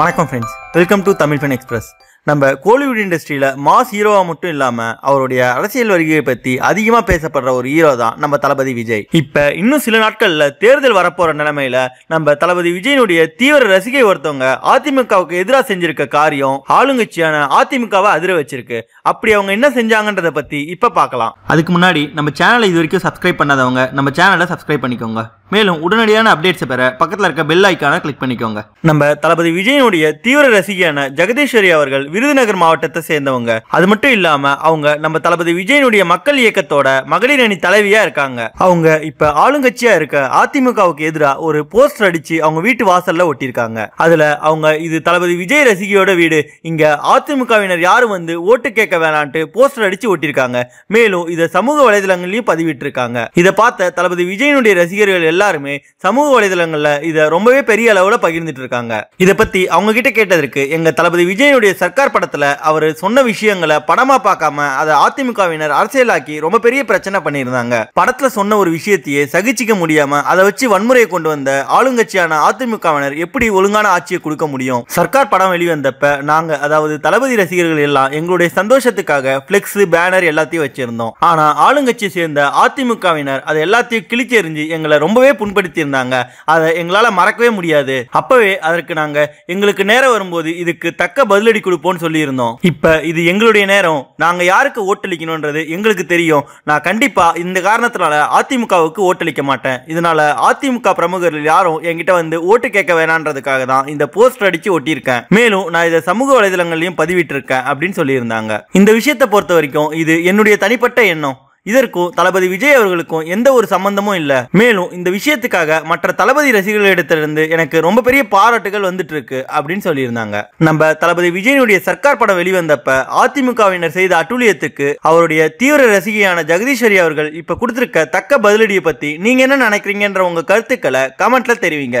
வணக்கம் friends welcome to Tamil fun express நம்ம கோலிவுட் இண்டஸ்ட்ரியில் மாஸ் ஹீரோவாக மட்டும் இல்லாமல் அவருடைய அரசியல் வருகையை பற்றி அதிகமாக பேசப்படுற ஒரு ஹீரோ தான் நம்ம தளபதி விஜய். இப்போ இன்னும் சில நாட்களில் தேர்தல் வரப்போகிற நிலைமையில் நம்ம தளபதி விஜயனுடைய தீவிர ரசிகை ஒருத்தவங்க அதிமுகவுக்கு எதிராக செஞ்சிருக்க காரியம் ஆளுங்கட்சியான அதிமுகவை அதிர வச்சிருக்கு. அப்படி அவங்க என்ன செஞ்சாங்கன்றதை பற்றி இப்போ பார்க்கலாம். அதுக்கு முன்னாடி நம்ம சேனலை இது வரைக்கும் சப்ஸ்கிரைப் பண்ணாதவங்க நம்ம சேனலை சப்ஸ்கிரைப் பண்ணிக்கோங்க. மேலும் உடனடியான அப்டேட்ஸை பெற பக்கத்தில் இருக்க பெல் ஐக்கானை கிளிக் பண்ணிக்கோங்க. நம்ம தளபதி விஜயனுடைய தீவிர ரசிகையான ஜெகதீஸ்வரி அவர்கள் விருதுநகர் மாவட்டத்தை சேர்ந்தவங்க. அது மட்டும் இல்லாம அவங்க நம்ம தளபதி விஜயனுடைய மக்கள் இயக்கத்தோட மகளிர் அணி தலைவியா இருக்காங்க. அவங்க இப்ப ஆளுங்கட்சியா இருக்க அதிமுகவுக்கு எதிராக ஒரு போஸ்டர் அடிச்சு அவங்க வீட்டு வாசல்ல ஒட்டியிருக்காங்க. அதுல அவங்க இது தளபதி விஜய் ரசிகையோட வீடு. இங்க அதிமுகவினர் யாரும் வந்து ஓட்டு கேட்க வேணான்ட்டு போஸ்டர் அடிச்சு ஒட்டியிருக்காங்க. மேலும் இதை சமூக வலைதளங்களையும் பதிவிட்டிருக்காங்க. இதை பார்த்த தளபதி விஜயனுடைய ரசிகர்கள் எல்லாருமே சமூக வலைதளங்கள்ல இதை ரொம்பவே பெரிய அளவுல பகிர்ந்துட்டு இருக்காங்க இதை பத்தி அவங்க கிட்ட கேட்டதற்கு எங்க தளபதி விஜயனுடைய சர்க்கார் படத்துல அவர் சொன்ன விஷயங்களை படமா பார்க்காம அதை அதிமுகவினர் அரசியலாக்கி ரொம்ப பெரிய பிரச்சனை பண்ணியிருந்தாங்க. படத்துல சொன்ன ஒரு விஷயத்தையே சகிச்சிக்க முடியாம அதை வச்சு வன்முறையை கொண்டு வந்த ஆளுங்கட்சியான அதிமுகவினர் எப்படி ஒழுங்கான ஆட்சியை கொடுக்க முடியும்? சர்க்கார் படம் வெளிவந்தப்ப நாங்க அதாவது தளபதி ரசிகர்கள் எல்லாம் எங்களுடைய சந்தோஷத்துக்காக பிளெக்ஸ் பேனர் எல்லாத்தையும் வச்சிருந்தோம். ஆனா ஆளுங்கட்சியை சேர்ந்த அதிமுகவினர் அதை எல்லாத்தையும் கிழிச்சு எறிஞ்சு எங்களை ரொம்பவே ரொம்பவே புண்படுத்தியிருந்தாங்க. அதை எங்களால் மறக்கவே முடியாது. அப்பவே அதற்கு நாங்கள் எங்களுக்கு நேரம் வரும்போது இதுக்கு தக்க பதிலடி கொடுப்போம்னு சொல்லியிருந்தோம். இப்போ இது எங்களுடைய நேரம். நாங்கள் யாருக்கு ஓட்டளிக்கணுன்றது எங்களுக்கு தெரியும். நான் கண்டிப்பாக இந்த காரணத்தினால அதிமுகவுக்கு ஓட்டளிக்க மாட்டேன். இதனால அதிமுக பிரமுகர்கள் யாரும் என்கிட்ட வந்து ஓட்டு கேட்க வேணான்றதுக்காக தான் இந்த போஸ்டர் அடிச்சு ஒட்டியிருக்கேன். மேலும் நான் இதை சமூக வலைதளங்களையும் பதிவிட்டிருக்கேன் அப்படின்னு சொல்லியிருந்தாங்க. இந்த விஷயத்தை பொறுத்த வரைக்கும் இது என்னுடைய தனிப்பட்ட எண்ணம். இதற்கும் தளபதி விஜய் அவர்களுக்கும் எந்த ஒரு சம்பந்தமும் இல்லை. மேலும் இந்த விஷயத்துக்காக மற்ற தளபதி ரசிகர்களிடத்திலிருந்து எனக்கு ரொம்ப பெரிய பாராட்டுகள் வந்துட்டு இருக்கு அப்படின்னு சொல்லியிருந்தாங்க. நம்ம தளபதி விஜயனுடைய சர்க்கார் படம் வெளிவந்தப்ப அதிமுகவினர் செய்த அட்டூழியத்துக்கு அவருடைய தீவிர ரசிகையான ஜெகதீஸ்வரி அவர்கள் இப்ப கொடுத்திருக்க தக்க பதிலடியை பத்தி நீங்க என்ன நினைக்கிறீங்கன்ற உங்க கருத்துக்களை கமெண்ட்ல தெரிவிங்க.